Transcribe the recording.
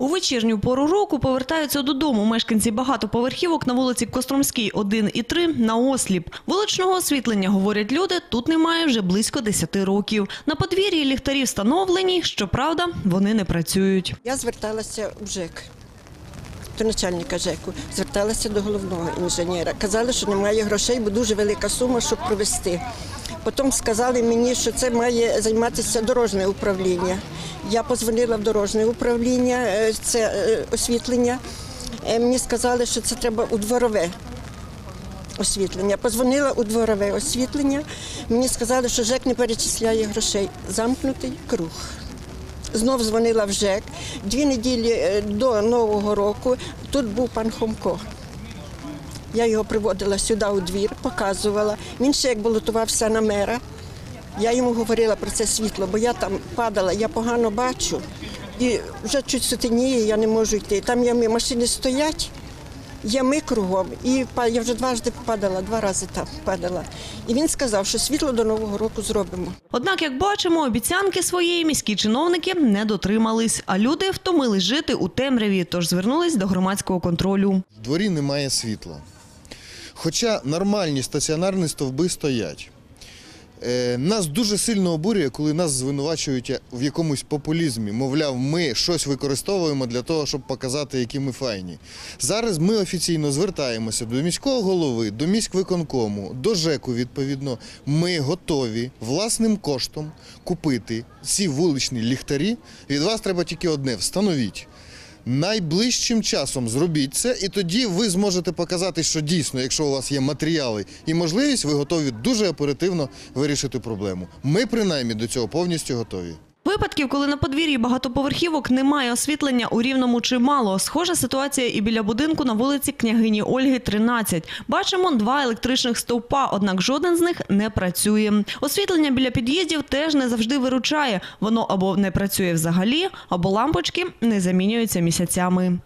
У вечірню пору року повертаються додому мешканці багатоповерхівок на вулиці Костромській 1 і 3 на осліп. Вуличного освітлення, говорять люди, тут немає вже близько 10 років. На подвір'ї ліхтарі встановлені, щоправда, вони не працюють. Я зверталася в ЖЕК, до начальника ЖЕКу, зверталася до головного інженера. Казали, що немає грошей, бо дуже велика сума, щоб провести. Потім сказали мені, що це має займатися дорожнє управління. Я позвонила в дорожнє управління, е, це е, освітлення. Е, Мені сказали, що це треба у дворове освітлення. Позвонила у дворове освітлення. Мені сказали, що ЖЕК не перечисляє грошей. Замкнутий круг. Знов дзвонила в ЖЕК. Дві неділі до Нового року тут був пан Хомко. Я його приводила сюди у двір, показувала. Він ще як балотувався на мера. Я йому говорила про це світло, бо я там падала, я погано бачу. І вже чуть сутеніє, я не можу йти. Там ями машини стоять, ями кругом. І я вже дважди падала, два рази там падала. І він сказав, що світло до Нового року зробимо. Однак, як бачимо, обіцянки своєї міські чиновники не дотримались, а люди втомились жити у темряві, тож звернулись до громадського контролю. В дворі немає світла. Хоча нормальні стаціонарні стовби стоять. Е, нас дуже сильно обурює, коли нас звинувачують в якомусь популізмі. Мовляв, ми щось використовуємо для того, щоб показати, які ми файні. Зараз ми офіційно звертаємося до міського голови, до міськвиконкому, до ЖЕКу, відповідно. Ми готові власним коштом купити ці вуличні ліхтарі. Від вас треба тільки одне встановіть. Найближчим часом зробіть це, і тоді ви зможете показати, що дійсно, якщо у вас є матеріали і можливість, ви готові дуже оперативно вирішити проблему. Ми принаймні до цього повністю готові. Випадків, коли на подвір'ї багатоповерхівок немає освітлення у рівному чимало. Схожа ситуація і біля будинку на вулиці княгині Ольги, 13. Бачимо два електричних стовпа, однак жоден з них не працює. Освітлення біля під'їздів теж не завжди виручає. Воно або не працює взагалі, або лампочки не замінюються місяцями.